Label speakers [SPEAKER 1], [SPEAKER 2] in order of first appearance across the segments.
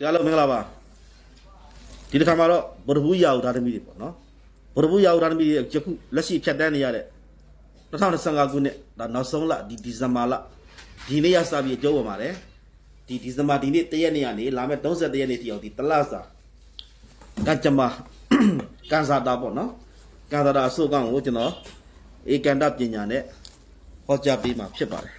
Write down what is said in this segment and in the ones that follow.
[SPEAKER 1] တရားလုံးမင်္ဂလာပါဒီတစ်ခါမှာတော့ဗုဒ္ဓဘူးရာဟုသားသမီးတွေပေါ့နော်ဗုဒ္ဓဘူးရာဟုသားသမီးတွေယခုလက်ရှိဖြတ်တန်းနေရတဲ့2025ခုနှစ်ဒါနောက်ဆုံးလဒီဒီဇင်ဘာလဒီနေ့ရစပြီးအကျုံးပေါ်ပါတယ်ဒီဒီဇင်ဘာဒီနေ့တရက်နေ့ကနေလာမယ့်31ရက်နေ့ထိအောင်ဒီတလစာကကြမကန်စာတာပေါ့နော်ကန်စာတာအစုအကောင်ကိုကျွန်တော်ဧကန်တပညာနဲ့ဟောကြားပေးမှာဖြစ်ပါတယ်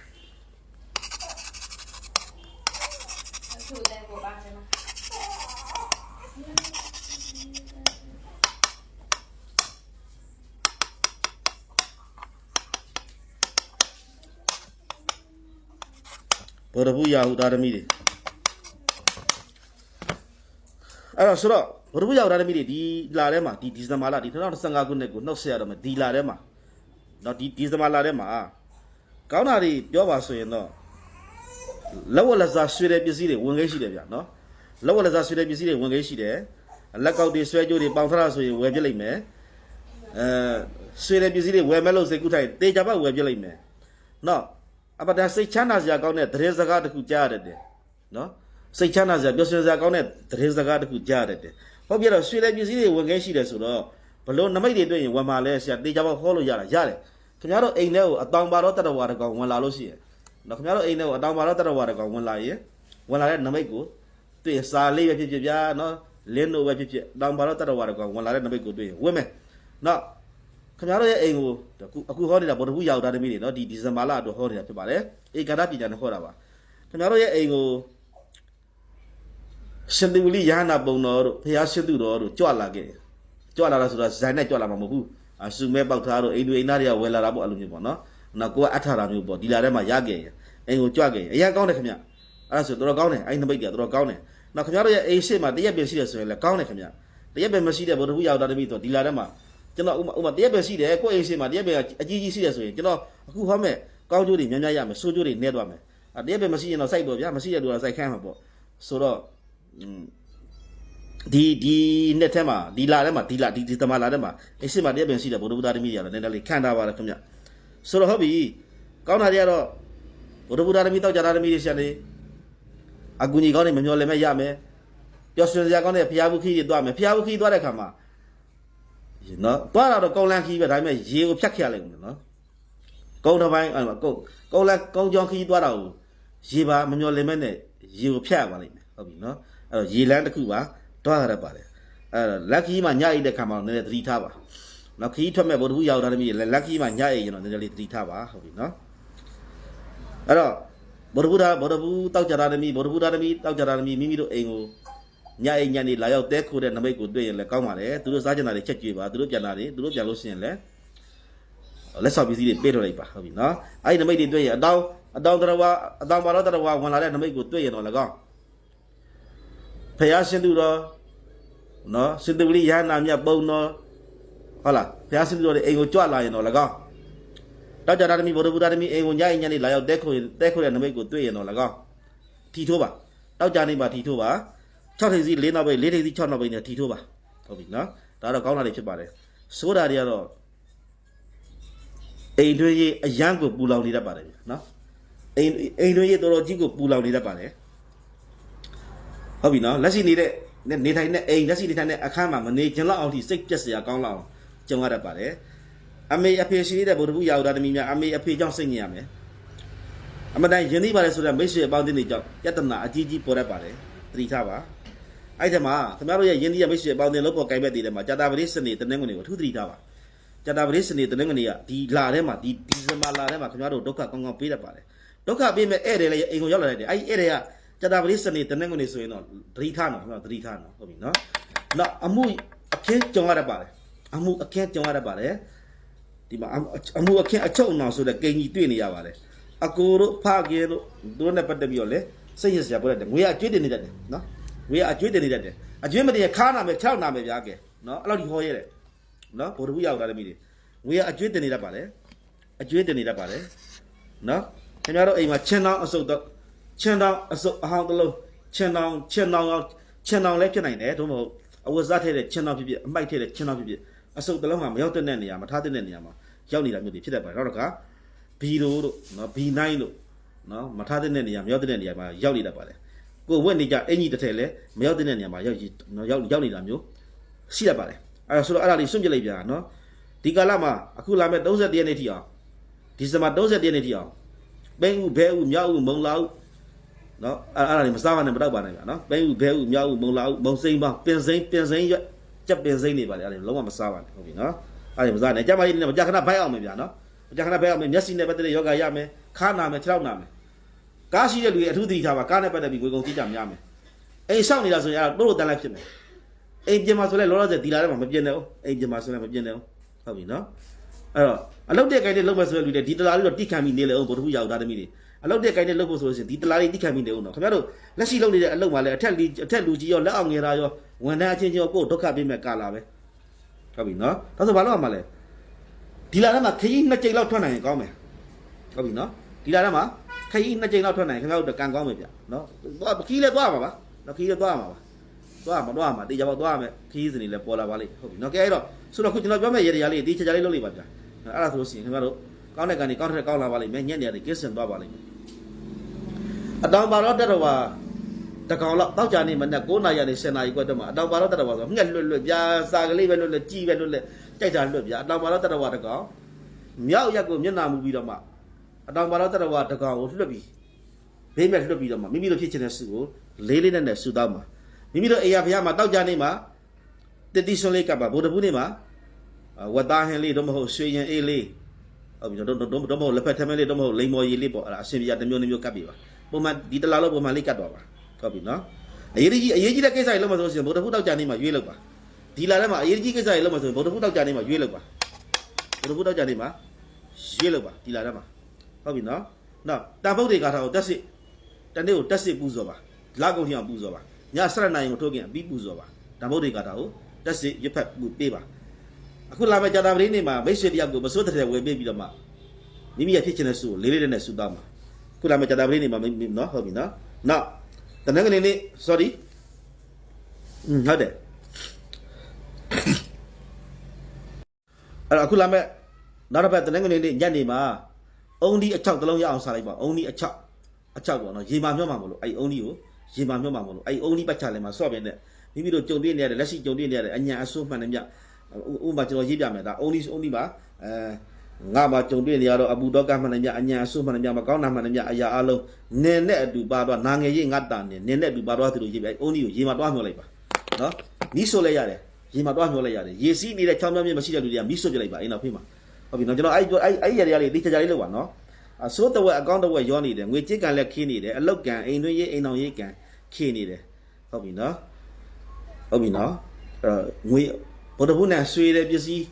[SPEAKER 1] ဘောရဘူးရာဟုသားသမီးတွေအဲ့တော့ဆိုတော့ဘောရဘူးရာဟုသားသမီးတွေဒီလာထဲမှာဒီဒီဇင်ဘာလဒီ2025ခုနှစ်ကိုနှုတ်ဆက်ရတော့မဒီလာထဲမှာတော့ဒီဒီဇင်ဘာလထဲမှာကောင်းတာတွေပြောပါဆိုရင်တော့လက်ဝက်လက်စားဆွေတဲ့ပစ္စည်းတွေဝင်ခဲ့ရှိတယ်ဗျနော်လက်ဝက်လက်စားဆွေတဲ့ပစ္စည်းတွေဝင်ခဲ့ရှိတယ်လက်ကောက်တွေဆွဲကြိုးတွေပေါင်ထရဆိုရင်ဝယ်ပြလိုက်မယ်အဲဆွေတဲ့ပစ္စည်းတွေဝယ်မဲ့လို့စိတ်ကူးထိုင်တေချာပတ်ဝယ်ပြလိုက်မယ်နော် အပဒါစိတ်ချမ်းသာစရာကောင်းတဲ့သတင်းစကားတစ်ခုကြားရတယ်နော်စိတ်ချမ်းသာစရာပျော်ရွှင်စရာကောင်းတဲ့သတင်းစကားတစ်ခုကြားရတယ်ဟုတ်ပြီတော့ရွှေတဲ့ပစ္စည်းတွေဝင်ခဲရှိတယ်ဆိုတော့ဘလို့နမိတ်တွေတွေ့ရင်ဝင်ပါလဲဆရာတေချာပေါက်ဟောလို့ရတာရတယ်ခင်ဗျားတို့အိမ်ထဲကိုအတောင်ပါတော့တတဝါတကောင်ဝင်လာလို့ရှိရင်နော်ခင်ဗျားတို့အိမ်ထဲကိုအတောင်ပါတော့တတဝါတကောင်ဝင်လာရင်ဝင်လာတဲ့နမိတ်ကိုတွေ့ရင်စာလေးပဲဖြစ်ဖြစ်ဗျာနော်လင်းတို့ပဲဖြစ်ဖြစ်အတောင်ပါတော့တတဝါတကောင်ဝင်လာတဲ့နမိတ်ကိုတွေ့ရင်ဝင်မယ်နော် ခင်ဗျားတို့ရဲ့အိမ်ကိုအခုအခုဟောနေတာဗုဒ္ဓဘူးရောက်တာတမီးတွေနော်ဒီဒီဇင်ဘာလအတွက်ဟောနေတာဖြစ်ပါတယ်ဧကန္တပညာနဲ့ဟောတာပါခင်ဗျားတို့ရဲ့အိမ်ကိုရှင်သူဝလိယဟနာပုံတော်တို့ဖျားရှင်သူတော်တို့ကြွလာခဲ့ကြွလာတာဆိုတာဇန်နဲ့ကြွလာမှာမဟုတ်ဘူးအဆူမဲပေါက်ထားတို့အိမ်တွေအိမ်သားတွေကဝယ်လာတာပေါ့အဲ့လိုမျိုးပေါ့နော်နောက်ကိုကအထတာမျိုးပေါ့ဒီလာထဲမှာရခဲ့ရင်အိမ်ကိုကြွခဲ့ရင်အရင်ကောင်းတယ်ခင်ဗျအဲ့ဒါဆိုတော်တော်ကောင်းတယ်အဲ့ဒီနမိတ်တွေကတော်တော်ကောင်းတယ်နောက်ခင်ဗျားတို့ရဲ့အိမ်ရှိမှတရက်ပြင်ရှိတယ်ဆိုရင်လည်းကောင်းတယ်ခင်ဗျတရက်ပြင်မရှိတဲ့ဗုဒ္ဓဘူးရောက်တာတမီးဆိုဒီလာထဲမှာ ကျွန်တော်ဥမာဥမာတရက်ပဲရှိတယ်ကိုယ့်အိမ်ရှိမှာတရက်ပဲအကြီးကြီးရှိတယ်ဆိုရင်ကျွန်တော်အခုဟောမဲ့ကောင်းကျိုးတွေများများရမယ်ဆိုးကျိုးတွေနည်းသွားမယ်အတရက်ပဲမရှိရင်တော့စိုက်ပေါ့ဗျာမရှိတဲ့လူကစိုက်ခိုင်းမှာပေါ့ဆိုတော့อืมဒီဒီနှစ်ထဲမှာဒီလာထဲမှာဒီလာဒီဒီတမလာထဲမှာအိမ်ရှိမှာတရက်ပဲရှိတယ်ဘုဒ္ဓဘုရားတမီးရတော့နည်းနည်းလေးခံထားပါလားခင်ဗျဆိုတော့ဟုတ်ပြီကောင်းတာတွေကတော့ဘုဒ္ဓဘုရားတမီးတောက်ကြတာတမီးတွေရှာနေအကူကြီးကောင်းနေမမျော်လည်းမဲ့ရမယ်ပျော်ရွှင်စရာကောင်းတဲ့ဖျားဘူးခီးတွေသွားမယ်ဖျားဘူးခီးသွားတဲ့ခါမှာ နော်သွားတာတော့ကောင်းလန်းခီးပဲဒါပေမဲ့ရေကိုဖြတ်ခဲ့ရလိမ့်မယ်နော်ကုန်းတစ်ပိုင်းအဲ့မှာကုန်းကုန်းလန်းကုန်းကြောင်းခီးသွားတာကိုရေပါမမျောလင်မဲ့နဲ့ရေကိုဖြတ်ရပါလိမ့်မယ်ဟုတ်ပြီနော်အဲ့တော့ရေလန်းတစ်ခုပါသွားရတတ်ပါတယ်အဲ့တော့လက်ခီးမှာညအိတ်တဲ့ခါမှာတော့နည်းနည်းသတိထားပါနော်ခီးထွက်မဲ့ဗုဒ္ဓဘူးရောက်တာတည်းလက်ခီးမှာညအိတ်ရင်တော့နည်းနည်းလေးသတိထားပါဟုတ်ပြီနော်အဲ့တော့ဗုဒ္ဓဘူးသားဗုဒ္ဓဘူးတောက်ကြတာတည်းဗုဒ္ဓဘူးသားတည်းတောက်ကြတာတည်းမိမိတို့အိမ်ကို ညအိမ်ညနေလာရောက်တဲခိုးတဲ့နမိတ်ကိုတွေ့ရင်လည်းကောင်းပါလေသူတို့စားကြတာတွေချက်ကြွေပါသူတို့ပြန်လာတယ်သူတို့ပြန်လို့ရှိရင်လည်းလက်ဆောက်ပစ္စည်းတွေပေးတော့လိုက်ပါဟုတ်ပြီနော်အဲ့ဒီနမိတ်တွေတွေ့ရင်အတောင်အတောင်တရဝအတောင်ပါတော့တရဝဝင်လာတဲ့နမိတ်ကိုတွေ့ရင်တော့လည်းကောင်းဖယားရှင်သူတော်နော်စင်တဝလိရဟနာမြတ်ပုံတော်ဟုတ်လားဖယားရှင်သူတော်တွေအိမ်ကိုကြွလာရင်တော့လည်းကောင်းတောက်ကြတာတမီဗုဒ္ဓဘုရားတမီအိမ်ကိုညအိမ်ညနေလာရောက်တဲခိုးရင်တဲခိုးတဲ့နမိတ်ကိုတွေ့ရင်တော့လည်းကောင်းထီထိုးပါတောက်ကြနေပါထီထိုးပါ 6ထိပ်စီ4နောက်ပိတ်4ထိပ်စီ6နောက်ပိတ်နဲ့ထီထိုးပါဟုတ်ပြီနော်ဒါတော့ကောင်းတာတွေဖြစ်ပါတယ်စိုးတာတွေကတော့အိမ်တွင်းရေးအရန်ကိုပူလောင်နေတတ်ပါတယ်ဗျနော်အိမ်အိမ်တွင်းရေးတော်တော်ကြီးကိုပူလောင်နေတတ်ပါတယ်ဟုတ်ပြီနော်လက်ရှိနေတဲ့နေထိုင်တဲ့အိမ်လက်ရှိနေထိုင်တဲ့အခန်းမှာမနေခြင်းလောက်အောင်ထိစိတ်ပြက်စရာကောင်းလောက်အောင်ကြုံရတတ်ပါတယ်အမေအဖေရှိနေတဲ့ဗုဒ္ဓဘူးရာဟုတာတမီများအမေအဖေကြောင့်စိတ်ညစ်ရမယ်အမတန်ယဉ်သိပါလေဆိုတဲ့မိတ်ဆွေအပေါင်းအသင်းတွေကြောင့်ယတနာအကြီးကြီးပေါ်တတ်ပါတယ်သတိထားပါ အဲ့ဒီမှာခင်ဗျားတို့ရဲ့ယင်းဒီရမိတ်ဆွေပေါင်းတင်လို့ပေါ်ကိုင်ဘက်တည်တယ်မှာကြာတာပရိစနေတနင်္ဂနွေကိုထူးသတိထားပါကြာတာပရိစနေတနင်္ဂနွေကဒီလာထဲမှာဒီဒီဇင်ဘာလာထဲမှာခင်ဗျားတို့ဒုက္ခကောင်းကောင်းပေးတတ်ပါတယ်ဒုက္ခပေးမဲ့ဧည့်တယ်လည်းအိမ်ကိုရောက်လာတဲ့အဲ့ဒီဧည့်တယ်ကကြာတာပရိစနေတနင်္ဂနွေဆိုရင်တော့သတိထားနော်ခင်ဗျားသတိထားနော်ဟုတ်ပြီနော်နောက်အမှုအခင်းကြုံရတတ်ပါတယ်အမှုအခင်းကြုံရတတ်ပါတယ်ဒီမှာအမှုအခင်းအချုပ်အောင်ဆိုတဲ့ကိန်းကြီးတွေ့နေရပါတယ်အကိုတို့ဖခင်တို့တို့နဲ့ပတ်သက်ပြီးတော့လေစိတ်ရစရာပေါ်တဲ့ငွေအကျွေးတင်နေတတ်တယ်နော် ဝေးကအကျွေးတင်နေတတ်တယ်အကျွေးမတင်ခါနာမယ်ခြေောက်နာမယ်ဗျာကဲနော်အဲ့လောက်ဒီဟောရဲတယ်နော်ဗိုလ်တပူရောက်တာလည်းမိတယ်ဝေးကအကျွေးတင်နေတတ်ပါလေအကျွေးတင်နေတတ်ပါလေနော်ခင်ဗျားတို့အိမ်မှာချင်းတောင်းအစုပ်တော့ချင်းတောင်းအစုပ်အဟောင်းတစ်လုံးချင်းတောင်းချင်းတောင်းချင်းတောင်းလည်းဖြစ်နိုင်တယ်သို့မဟုတ်အဝတ်စားထည့်တဲ့ချင်းတောင်းဖြစ်ဖြစ်အမိုက်ထည့်တဲ့ချင်းတောင်းဖြစ်ဖြစ်အစုပ်တစ်လုံးမှာမရောက်တဲ့နေရာမှာထားတဲ့နေရာမှာရောက်နေတာမျိုးတွေဖြစ်တတ်ပါတယ်နောက်တစ်ခါဘီရိုတို့နော်ဘီနိုင်တို့နော်မထားတဲ့နေရာမရောက်တဲ့နေရာမှာရောက်နေတတ်ပါတယ် ကိုယ်ဝက်နေကြအင်ကြီးတစ်ထည်လဲမရောက်တဲ့နေရာမှာရောက်ကြီးနော်ရောက်ရောက်နေတာမျိုးရှိရပါတယ်အဲ့ဒါဆိုတော့အဲ့ဒါလေးစွန့်ပြစ်လိုက်ပြန်တာနော်ဒီကာလမှာအခုလာမဲ့31ရက်နေ့ထိအောင်ဒီဇင်ဘာ31ရက်နေ့ထိအောင်ပိန်းဦးဘဲဦးမြောက်ဦးမုံလာဦးနော်အဲ့အဲ့ဒါလေးမစားပါနဲ့မတော့ပါနဲ့ဗျာနော်ပိန်းဦးဘဲဦးမြောက်ဦးမုံလာဦးမုံစိမ့်ပါပင်စိမ့်ပင်စိမ့်ရွက်ကြက်ပင်စိမ့်နေပါလေအဲ့ဒါလေးလုံးဝမစားပါနဲ့ဟုတ်ပြီနော်အဲ့ဒါလေးမစားနဲ့ကြက်မကြီးနဲ့မကြခဏဘိုက်အောင်မယ်ဗျာနော်မကြခဏဘိုက်အောင်မယ်မျက်စိနဲ့ပတ်သက်တဲ့ယောဂရမယ်ခါနာမယ်ခြေထောက်နာမယ် ကားရှိတဲ့လူတွေအထူးသတိထားပါကားနဲ့ပတ်သက်ပြီးငွေကုန်ကြည့်ကြများမယ်အိမ်ဆောင်နေတာဆိုရင်အဲ့ဒါတို့လိုတန်းလိုက်ဖြစ်မယ်အိမ်ပြင်မှာဆိုလဲလောလောဆယ်ဒီလာထဲမှာမပြင်းနဲ့ဦးအိမ်ပြင်မှာဆိုလဲမပြင်းနဲ့ဦးဟုတ်ပြီနော်အဲ့တော့အလုတ်တဲ့ကိုင်းနဲ့လုတ်မဲ့ဆိုတဲ့လူတွေဒီတလားလေးတော့တိခံပြီးနေလေအောင်ဘုဒ္ဓဟူရောက်သားသမီးတွေအလုတ်တဲ့ကိုင်းနဲ့လုတ်ဖို့ဆိုလို့ရှိရင်ဒီတလားလေးတိခံပြီးနေဦးနော်ခင်ဗျားတို့လက်ရှိလုတ်နေတဲ့အလုတ်မှာလဲအထက်လီအထက်လူကြီးရောလက်အောင်ငယ်သားရောဝန်ထမ်းအချင်းချင်းရောကိုယ်ဒုက္ခပေးမဲ့ကာလာပဲဟုတ်ပြီနော်ဒါဆိုဘာလို့ရမှာလဲဒီလာထဲမှာခကြီးနှစ်ကြိမ်လောက်ထွက်နိုင်ရင်ကောင်းမယ်ဟုတ်ပြီနော်ဒီလာထဲမှာ ခကြီးနှစ်ကြိမ်လောက်ထွက်နိုင်ရင်ခင်ဗျားတို့ကံကောင်းမယ်ဗျနော်သွားခကြီးလဲသွားမှာပါနော်ခကြီးလဲသွားမှာပါသွားမှာသွားမှာတေချာပေါက်သွားမယ်ခီးစင်တွေလည်းပေါ်လာပါလိမ့်ဟုတ်ပြီနော်ကဲအဲ့တော့ဆိုတော့ခုကျွန်တော်ပြောမယ့်ရေတရားလေးဒီချာချာလေးလုပ်လိုက်ပါဗျာအဲ့ဒါဆိုလို့ရှိရင်ခင်ဗျားတို့ကောင်းတဲ့ကန်ဒီကောင်းတဲ့ကောင်းလာပါလိမ့်မယ်ညက်နေရတယ်ကစ်စင်သွားပါလိမ့်မယ်အတောင်ပါတော့တက်တော့ပါတကောင်လောက်တောက်ကြနေမနဲ့9နာရီနဲ့10နာရီကွက်တော့မှာအတောင်ပါတော့တက်တော့ပါဆိုငှက်လွတ်လွတ်ပြာစာကလေးပဲလွတ်လွတ်ကြည်ပဲလွတ်လွတ်ကြိုက်တာလွတ်ပြာအတောင်ပါတော့တက်တော့ပါတကောင်မြောက်ရက်ကိုမျက်နာမူပြီးတော့မှ အတောင်ပါတော့တက်တော့ပါတကောင်ကိုလွတ်ပြီးဘေးမဲ့လွတ်ပြီးတော့မှမိမိတို့ဖြစ်ချင်တဲ့စုကိုလေးလေးနဲ့နဲ့ဆူတောင်းမှာမိမိတို့အေရဖျားမှာတောက်ကြနေမှာတတိဆွန်လေးကပ်ပါဗုဒ္ဓဘူးနေမှာအာဝတ်သားဟင်းလေးတော့မဟုတ်ရွှေရင်အေးလေးဟုတ်ပြီတော့တော့တော့တော့မဟုတ်လက်ဖက်ထမင်းလေးတော့မဟုတ်လိမ္မော်ရည်လေးပေါ့အဲ့ဒါအရှင်ပြတစ်မျိုးတစ်မျိုးကပ်ပြီပါပုံမှန်ဒီတလားလို့ပုံမှန်လေးကပ်တော့ပါဟုတ်ပြီနော်အရေးကြီးအရေးကြီးတဲ့ကိစ္စတွေလုပ်မှဆိုလို့ရှိရင်ဗုဒ္ဓဘူးတောက်ကြနေမှာရွေးလောက်ပါဒီလာထဲမှာအရေးကြီးကိစ္စတွေလုပ်မှဆိုရင်ဗုဒ္ဓဘူးတောက်ကြနေမှာရွေးလောက်ပါဗုဒ္ဓဘူးတောက်ကြနေမှာရွေးလောက်ပါဒီလာထဲမှာ ဟုတ်ပြီနော်နော်တန်ဖုတ်တွေကာထားကိုတက်စစ်တနေ့ကိုတက်စစ်ပူဇော်ပါလာကုန်ထီအောင်ပူဇော်ပါညစရနိုင်ကိုထိုးခင်အပြီးပူဇော်ပါဓမ္မုဒ္ဒေကာတာကိုတက်စစ်ရဖက်ပူပေးပါအခုလာမယ့်ကြာတာပတိနေ့မှာမိတ်ဆွေတယောက်ကိုမစိုးတဲ့ဝယ်ပေးပြီးတော့မှမိမိရဖြစ်ချင်တဲ့စုကိုလေးလေးနဲ့စုသားမှာအခုလာမယ့်ကြာတာပတိနေ့မှာမိနော်ဟုတ်ပြီနော်နောက်တနင်္ဂနွေနေ့ sorry อืมဟုတ်တယ်အဲ့တော့အခုလာမယ့်နောက်တစ်ပတ်တနင်္ဂနွေနေ့ညနေမှာ အုံဒီအချောက်တစ်လုံးရအောင်စားလိုက်ပါအုံဒီအချောက်အချောက်ပေါ့နော်ရေမာမျောမှာမလို့အဲ့အုံဒီကိုရေမာမျောမှာမလို့အဲ့အုံဒီပတ်ချလဲမှာစော့ပြနေမိမိတို့ကြုံတွေ့နေရတဲ့လက်ရှိကြုံတွေ့နေရတဲ့အညာအဆိုးမှန်တယ်မြဥပမာကျွန်တော်ရေးပြမယ်ဒါအုံဒီအုံဒီပါအဲငါမှကြုံတွေ့နေရတော့အဘူတော့ကမှန်တယ်မြအညာအဆိုးမှန်တယ်မြမကောင်းတာမှန်တယ်မြအရာအလုံးနင်းနဲ့အတူပါတော့နာငယ်ရေးငတ်တာနေနင်းနဲ့အတူပါတော့သူတို့ရေးပြအဲ့အုံဒီကိုရေမာတွားမျောလိုက်ပါနော်မိဆိုလဲရတယ်ရေမာတွားမျောလိုက်ရတယ်ရေစီးနေတဲ့ချောင်းမြောင်းမြေမရှိတဲ့လူတွေကမိဆိုပြလိုက်ပါအဲ့နောက်ဖေးမှာ ဟုတ်ပြီနော်ကျွန်တော်အဲ့အဲ့အဲ့ရရလေးတိကျကျလေးလောက်ပါနော်အစိုးတဝက်အကောင့်တဝက်ရောနေတယ်ငွေကြစ်ကန်လက်ခင်းနေတယ်အလောက်ကံအိမ်တွင်းရေးအိမ်တော်ရေးကံခင်းနေတယ်ဟုတ်ပြီနော်ဟုတ်ပြီနော်အဲ့တော့ငွေဗုဒ္ဓဘုနဲ့ဆွေတဲ့ပစ္စည်း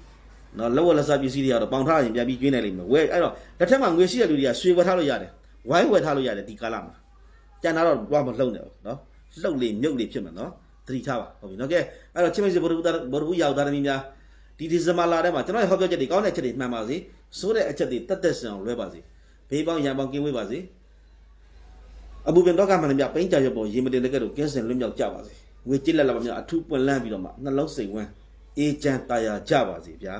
[SPEAKER 1] နော်လက်ဝက်လက်စားပစ္စည်းတွေကတော့ပေါင်ထားရင်ပြန်ပြီးကျွေးနေလိမ့်မယ်ဝဲအဲ့တော့လက်ထက်မှာငွေရှိတဲ့လူတွေကဆွေဝယ်ထားလို့ရတယ်ဝိုင်းဝယ်ထားလို့ရတယ်ဒီကာလမှာကျန်တာတော့တော့မလှုပ်နဲ့ဘူးနော်လှုပ်လေမြုပ်လေဖြစ်မှာနော်သတိထားပါဟုတ်ပြီနော်ကဲအဲ့တော့ချင်းမစီဗုဒ္ဓဘုဗုဒ္ဓဘုရောက်သားသမီးများ ဒီဒီဇင်ဘာလထဲမှာကျွန်တော်ရဲ့ဟောပြောချက်တွေကောင်းတဲ့အချက်တွေမှန်ပါစေဆိုးတဲ့အချက်တွေတက်တက်ဆန်အောင်လွဲပါစေဘေးပေါင်းရံပေါင်းကင်းဝေးပါစေအဘူပင်တော့ကမှလည်းမြပိန်းကြရပေါ်ရေမတင်တဲ့ကဲ့သို့ကင်းစင်လွတ်မြောက်ကြပါစေငွေကြစ်လက်လာပါမြအထူးပွင့်လန်းပြီးတော့မှနှလုံးစိမ်ဝမ်းအေးချမ်းတာယာကြပါစေဗျာ